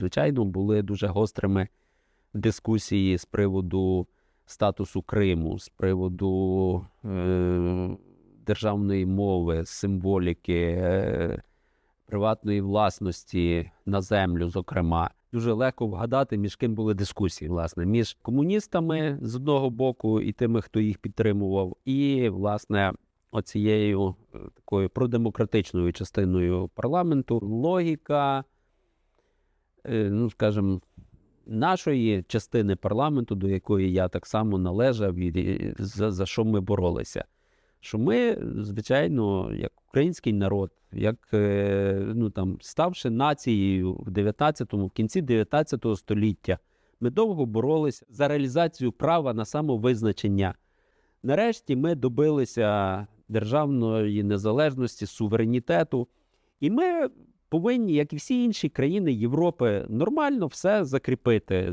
Звичайно, були дуже гострими дискусії з приводу статусу Криму, з приводу е, державної мови, символіки, е, приватної власності на землю, зокрема. Дуже легко вгадати, між ким були дискусії, власне, між комуністами з одного боку і тими, хто їх підтримував, і, власне, оцією е, такою продемократичною частиною парламенту. Логіка, ну скажімо, нашої частини парламенту, до якої я так само належав, і за, за що ми боролися. Що ми, звичайно, як український народ, як е, ну там ставши нацією в 19-му, в кінці 19 століття, ми довго боролися за реалізацію права на самовизначення. Нарешті ми добилися державної незалежності, суверенітету, і ми повинні, як і всі інші країни Європи, нормально все закріпити.